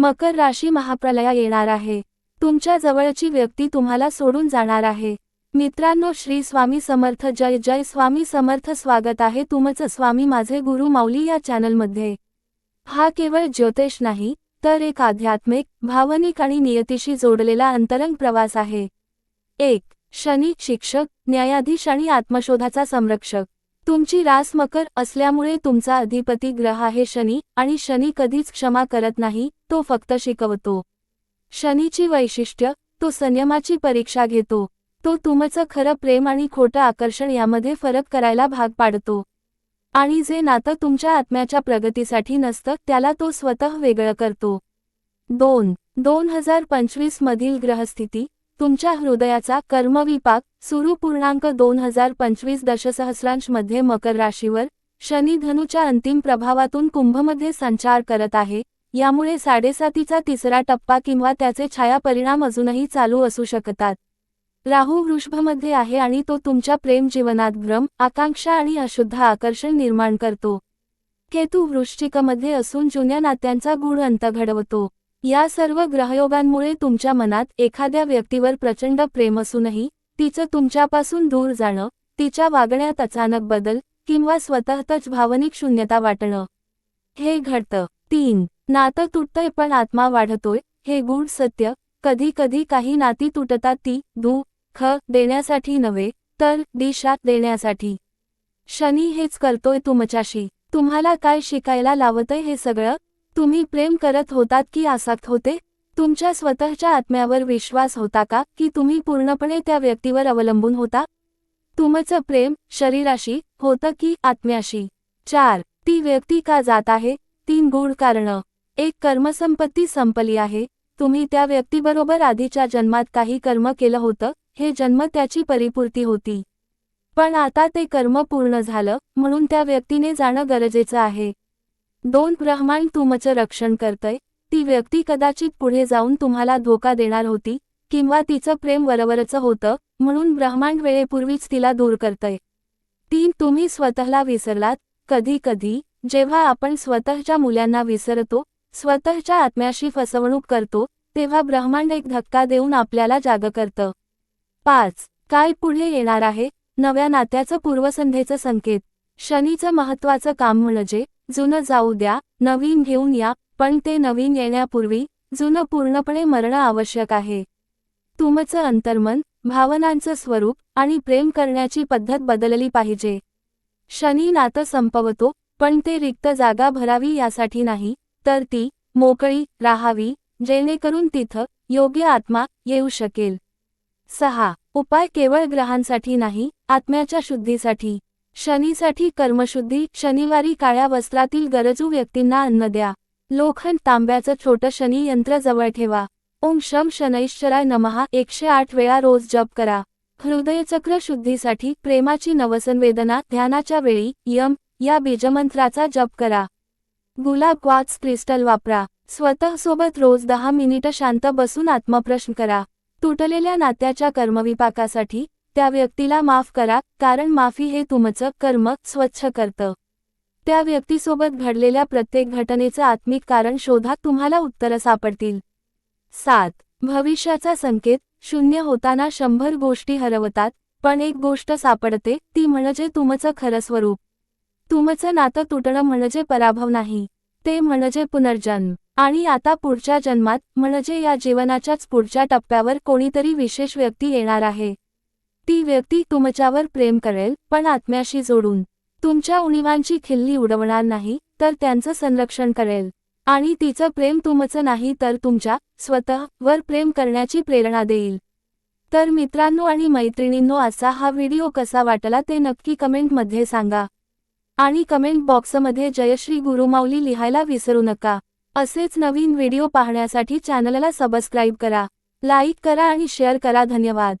मकर राशी महाप्रलया येणार आहे. तुमच्या जवळची व्यक्ती तुम्हाला सोडून जाणार आहे. मित्रांनो श्री स्वामी समर्थ जय जय स्वामी समर्थ स्वागत आहे तुमचं स्वामी माझे गुरु माऊली या चॅनलमध्ये. हा केवळ ज्योतिष नाही तर एक आध्यात्मिक भावनिक आणि नियतीशी जोडलेला अंतरंग प्रवास आहे. एक शनी शिक्षक न्यायाधीश आणि आत्मशोधाचा संरक्षक. तुमची रास मकर असल्यामुळे तुमचा अधिपती ग्रह आहे शनी आणि शनी कधीच क्षमा करत नाही तो फक्त शिकवतो. शनीची वैशिष्ट्य तो संयमाची परीक्षा घेतो. तो तुमचं खरं प्रेम आणि खोटं आकर्षण यामध्ये फरक करायला भाग पाडतो. आणि जे नातं तुमच्या आत्म्याच्या प्रगतीसाठी नसतं त्याला तो स्वतः वेगळं करतो. दोन दोन हजार पंचवीस मधील ग्रहस्थिती तुमच्या हृदयाचा कर्मविपाक सुरू पूर्णांक दोन हजार पंचवीस दशसहस्रांशमध्ये मकर राशीवर शनिधनुच्या अंतिम प्रभावातून कुंभमध्ये संचार करत आहे यामुळे साडेसातीचा तिसरा टप्पा किंवा त्याचे छाया परिणाम अजूनही चालू असू शकतात. राहू वृषभमध्ये आहे आणि तो तुमच्या प्रेम जीवनात भ्रम आकांक्षा आणि अशुद्ध आकर्षण निर्माण करतो. केतू वृश्चिकमध्ये असून जुन्या नात्यांचा गुण अंत घडवतो. या सर्व ग्रहयोगांमुळे तुमच्या मनात एखाद्या व्यक्तीवर प्रचंड प्रेम असूनही तिचं तुमच्यापासून दूर जाणं तिच्या वागण्यात अचानक बदल किंवा स्वतःतच भावनिक शून्यता वाटणं. हे घडतं. तीन नातं तुटतंय पण आत्मा वाढतोय हे गूढ सत्य. कधी कधी काही नाती तुटतात ती दू ख देण्यासाठी नव्हे तर दिशा देण्यासाठी. शनी हेच करतोय तुमच्याशी. तुम्हाला काय शिकायला लावतंय हे सगळं तुम्ही प्रेम करत होतात की आसक्त होते? तुमच्या स्वतःच्या आत्म्यावर विश्वास होता का की तुम्ही पूर्णपणे त्या व्यक्तीवर अवलंबून होता? तुमचं प्रेम शरीराशी होतं की आत्म्याशी? चार ती व्यक्ती का जात आहे? तीन गूढ कारणं. एक कर्मसंपत्ती संपली आहे. तुम्ही त्या व्यक्तीबरोबर आधीच्या जन्मात काही कर्म केलं होतं हे जन्म त्याची परिपूर्ती होती. पण आता ते कर्म पूर्ण झालं म्हणून त्या व्यक्तीने जाणं गरजेचं आहे. दोन ब्रह्मांड तुमचं रक्षण करतय ती व्यक्ती कदाचित पुढे जाऊन तुम्हाला धोका देणार होती किंवा तिचं प्रेम वरवरचं होतं म्हणून ब्रह्मांड वेळेपूर्वीच तिला दूर करतय. तीन तुम्ही स्वतःला विसरलात कधी कधी जेव्हा आपण स्वतःच्या मुलांना विसरतो स्वतःच्या आत्म्याशी फसवणूक करतो तेव्हा ब्रह्मांड एक धक्का देऊन आपल्याला जाग करतं. पाच काय पुढे येणार आहे? नव्या नात्याचं पूर्वसंध्येचं संकेत. शनीचं महत्वाचं काम म्हणजे जुनं जाऊ द्या नवीन घेऊन या पण ते नवीन येण्यापूर्वी जुनं पूर्णपणे मरणं आवश्यक आहे. तुमचं अंतर्मन भावनांचं स्वरूप आणि प्रेम करण्याची पद्धत बदलली पाहिजे. शनी नातं संपवतो पण ते रिक्त जागा भरावी यासाठी नाही तर ती मोकळी राहावी जेणेकरून तिथं योग्य आत्मा येऊ शकेल. सहा. उपाय केवळ ग्रहांसाठी नाही आत्म्याच्या शुद्धीसाठी. शनीसाठी कर्मशुद्धी शनिवारी काळ्या वस्त्रातील गरजू व्यक्तींना अन्न द्या. लोखंड तांब्याचं छोटं शनी यंत्र जवळ ठेवा. ओम शम शनैश्चराय नमहा एकशे आठ वेळा रोज जप करा. हृदयचक्र शुद्धीसाठी प्रेमाची नवसंवेदना ध्यानाच्या वेळी यम या बीजमंत्राचा जप करा. गुलाब क्वाच क्रिस्टल वापरा. स्वतःसोबत रोज दहा मिनिटं शांत बसून आत्मप्रश्न करा. तुटलेल्या नात्याच्या कर्मविपाकासाठी त्या व्यक्तीला माफ करा कारण माफी हे तुमचं कर्म स्वच्छ करतं. त्या व्यक्तीसोबत घडलेल्या प्रत्येक घटनेचं आत्मिक कारण शोधा तुम्हाला उत्तरं सापडतील. सात. भविष्याचा संकेत शून्य होताना शंभर गोष्टी हरवतात पण एक गोष्ट सापडते ती म्हणजे तुमचं खरं स्वरूप. तुमचं नातं तुटणं म्हणजे पराभव नाही. ते म्हणजे पुनर्जन्म. आणि आता पुढच्या जन्मात म्हणजे या जीवनाच्याच पुढच्या टप्प्यावर कोणीतरी विशेष व्यक्ती येणार आहे. ती व्यक्ती तुमच्यावर प्रेम करेल पण आत्म्याशी जोडून. तुमच्या उणीवांची खिल्ली उडवणार नाही तर त्यांचं संरक्षण करेल. आणि तिचं प्रेम तुमचं नाही तर तुमच्या स्वतः वर प्रेम करण्याची प्रेरणा देईल. तर मित्रांनो आणि मैत्रिणींनो असा हा व्हिडिओ कसा वाटला ते नक्की कमेंटमध्ये सांगा. आणि कमेंट बॉक्समध्ये जयश्री गुरुमाऊली लिहायला विसरू नका. असेच नवीन व्हिडिओ पाहण्यासाठी चॅनलला सबस्क्राईब करा. लाईक करा आणि शेअर करा. धन्यवाद.